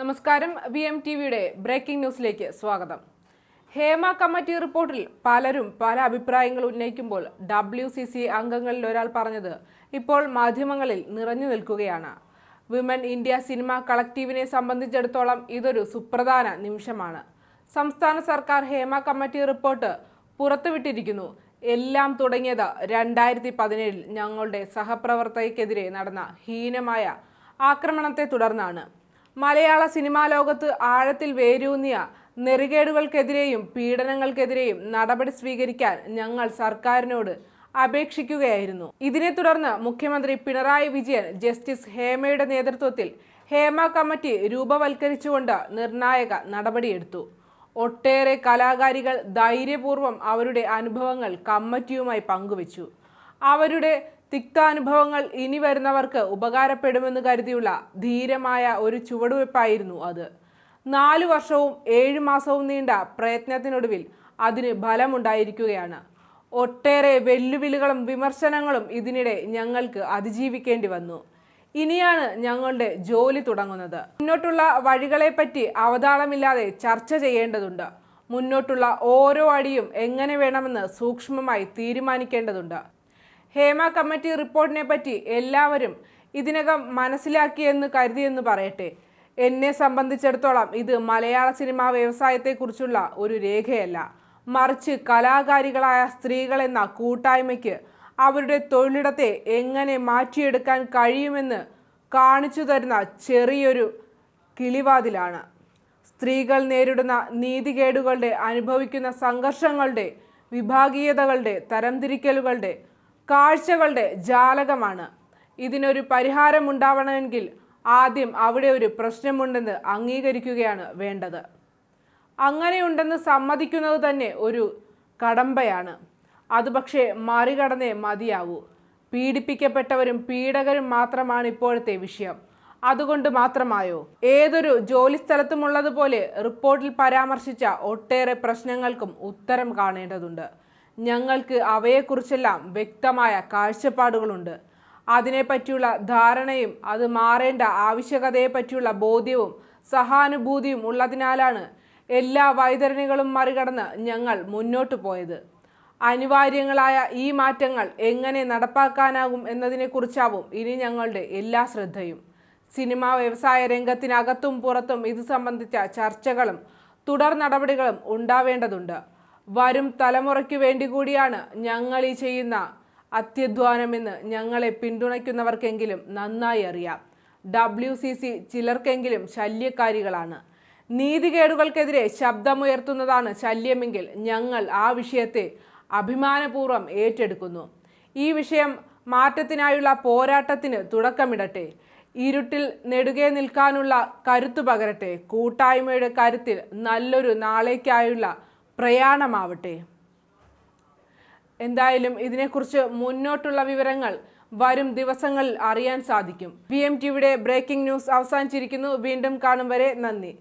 നമസ്കാരം. V M T വിയുടെ breaking ന്യൂസിലേക്ക് സ്വാഗതം. ഹേമ കമ്മിറ്റി റിപ്പോർട്ടിൽ പലരും പല അഭിപ്രായങ്ങൾ ഉന്നയിക്കുമ്പോൾ ഡബ്ല്യു സി സി അംഗങ്ങളിൽ ഒരാൾ പറഞ്ഞത് ഇപ്പോൾ മാധ്യമങ്ങളിൽ നിറഞ്ഞു നിൽക്കുകയാണ്. വിമൻ ഇന്ത്യ സിനിമ കളക്റ്റീവിനെ സംബന്ധിച്ചിടത്തോളം ഇതൊരു സുപ്രധാന നിമിഷമാണ്. സംസ്ഥാന സർക്കാർ ഹേമ കമ്മിറ്റി റിപ്പോർട്ട് പുറത്തുവിട്ടിരിക്കുന്നു. എല്ലാം തുടങ്ങിയത് രണ്ടായിരത്തി പതിനേഴിൽ ഞങ്ങളുടെ സഹപ്രവർത്തകയ്ക്കെതിരെ നടന്ന ഹീനമായ ആക്രമണത്തെ തുടർന്നാണ്. മലയാള സിനിമാ ലോകത്ത് ആഴത്തിൽ വേരൂന്നിയ നെറികേടുകൾക്കെതിരെയും പീഡനങ്ങൾക്കെതിരെയും നടപടി സ്വീകരിക്കാൻ ഞങ്ങൾ സർക്കാരിനോട് അപേക്ഷിക്കുകയായിരുന്നു. ഇതിനെ തുടർന്ന് മുഖ്യമന്ത്രി പിണറായി വിജയൻ ജസ്റ്റിസ് ഹേമയുടെ നേതൃത്വത്തിൽ ഹേമ കമ്മിറ്റി രൂപവൽക്കരിച്ചുകൊണ്ട് നിർണായക നടപടിയെടുത്തു. ഒട്ടേറെ കലാകാരികൾ ധൈര്യപൂർവം അവരുടെ അനുഭവങ്ങൾ കമ്മിറ്റിയുമായി പങ്കുവച്ചു. അവരുടെ തിക്താനുഭവങ്ങൾ ഇനി വരുന്നവർക്ക് ഉപകാരപ്പെടുമെന്ന് കരുതിയുള്ള ധീരമായ ഒരു ചുവടുവെപ്പായിരുന്നു അത്. നാലു വർഷവും ഏഴു മാസവും നീണ്ട പ്രയത്നത്തിനൊടുവിൽ അതിന് ഫലമുണ്ടായിരിക്കുകയാണ്. ഒട്ടേറെ വെല്ലുവിളികളും വിമർശനങ്ങളും ഇതിനിടെ ഞങ്ങൾക്ക് അതിജീവിക്കേണ്ടി വന്നു. ഇനിയാണ് ഞങ്ങളുടെ ജോലി തുടങ്ങുന്നത്. മുന്നോട്ടുള്ള വഴികളെപ്പറ്റി അവതാളമില്ലാതെ ചർച്ച ചെയ്യേണ്ടതുണ്ട്. മുന്നോട്ടുള്ള ഓരോ അടിയും എങ്ങനെ വേണമെന്ന് സൂക്ഷ്മമായി തീരുമാനിക്കേണ്ടതുണ്ട്. ഹേമ കമ്മിറ്റി റിപ്പോർട്ടിനെ പറ്റി എല്ലാവരും ഇതിനകം മനസ്സിലാക്കിയെന്ന് കരുതിയെന്ന് പറയട്ടെ. എന്നെ സംബന്ധിച്ചിടത്തോളം ഇത് മലയാള സിനിമാ വ്യവസായത്തെക്കുറിച്ചുള്ള ഒരു രേഖയല്ല. മറിച്ച് കലാകാരികളായ സ്ത്രീകളെന്ന കൂട്ടായ്മയ്ക്ക് അവരുടെ തൊഴിലിടത്തെ എങ്ങനെ മാറ്റിയെടുക്കാൻ കഴിയുമെന്ന് കാണിച്ചു തരുന്ന ചെറിയൊരു കിളിവാതിലാണ്. സ്ത്രീകൾ നേരിടുന്ന നീതികേടുകളുടെ അനുഭവിക്കുന്ന സംഘർഷങ്ങളുടെ വിഭാഗീയതകളുടെ തരംതിരിക്കലുകളുടെ കാഴ്ചകളുടെ ജാലകമാണ്. ഇതിനൊരു പരിഹാരമുണ്ടാവണമെങ്കിൽ ആദ്യം അവിടെ ഒരു പ്രശ്നമുണ്ടെന്ന് അംഗീകരിക്കുകയാണ് വേണ്ടത്. അങ്ങനെയുണ്ടെന്ന് സമ്മതിക്കുന്നത് തന്നെ ഒരു കടമ്പയാണ്. അത് പക്ഷേ മറികടന്നേ മതിയാവൂ. പീഡിപ്പിക്കപ്പെട്ടവരും പീഡകരും മാത്രമാണ് ഇപ്പോഴത്തെ വിഷയം. അതുകൊണ്ട് മാത്രമായോ? ഏതൊരു ജോലിസ്ഥലത്തുമുള്ളതുപോലെ റിപ്പോർട്ടിൽ പരാമർശിച്ച ഒട്ടേറെ പ്രശ്നങ്ങൾക്കും ഉത്തരം കാണേണ്ടതുണ്ട്. ഞങ്ങൾക്ക് അവയെക്കുറിച്ചെല്ലാം വ്യക്തമായ കാഴ്ചപ്പാടുകളുണ്ട്. അതിനെപ്പറ്റിയുള്ള ധാരണയും അത് മാറേണ്ട ആവശ്യകതയെപ്പറ്റിയുള്ള ബോധ്യവും സഹാനുഭൂതിയും ഉള്ളതിനാലാണ് എല്ലാ വൈതരണികളും മറികടന്ന് ഞങ്ങൾ മുന്നോട്ട് പോയത്. അനിവാര്യങ്ങളായ ഈ മാറ്റങ്ങൾ എങ്ങനെ നടപ്പാക്കാനാകും എന്നതിനെക്കുറിച്ചാവും ഇനി ഞങ്ങളുടെ എല്ലാ ശ്രദ്ധയും. സിനിമാ വ്യവസായ രംഗത്തിനകത്തും പുറത്തും ഇത് സംബന്ധിച്ച ചർച്ചകളും തുടർ നടപടികളും ഉണ്ടാവേണ്ടതുണ്ട്. വരും തലമുറയ്ക്ക് വേണ്ടി കൂടിയാണ് ഞങ്ങൾ ഈ ചെയ്യുന്ന അത്യധ്വാനമെന്ന് ഞങ്ങളെ പിന്തുണയ്ക്കുന്നവർക്കെങ്കിലും നന്നായി അറിയാം. ഡബ്ല്യു സി സി ചിലർക്കെങ്കിലും ശല്യക്കാരികളാണ്. നീതികേടുകൾക്കെതിരെ ശബ്ദമുയർത്തുന്നതാണ് ശല്യമെങ്കിൽ ഞങ്ങൾ ആ വിഷയത്തെ അഭിമാനപൂർവം ഏറ്റെടുക്കുന്നു. ഈ വിഷയം മാറ്റത്തിനായുള്ള പോരാട്ടത്തിന് തുടക്കമിടട്ടെ. ഇരുട്ടിൽ നെടുകെ നിൽക്കാനുള്ള കരുത്തു പകരട്ടെ. കൂട്ടായ്മയുടെ കരുത്തിൽ നല്ലൊരു നാളേക്കായുള്ള പ്രയാണമാവട്ടെ. എന്തായാലും ഇതിനെക്കുറിച്ച് മുന്നോട്ടുള്ള വിവരങ്ങൾ വരും ദിവസങ്ങളിൽ അറിയാൻ സാധിക്കും. വി എം ടിയുടെ ബ്രേക്കിംഗ് ന്യൂസ് അവസാനിച്ചിരിക്കുന്നു. വീണ്ടും കാണും വരെ നന്ദി.